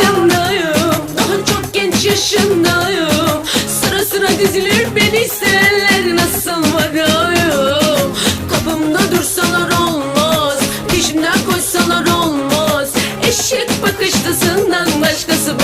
yaşındayım. Daha çok genç yaşındayım. Sıra sıra dizilir beni isteyenler nasıl varayım? Kapımda dursalar olmaz. Peşimden koşsalar olmaz. Eşek bakışlısından başkası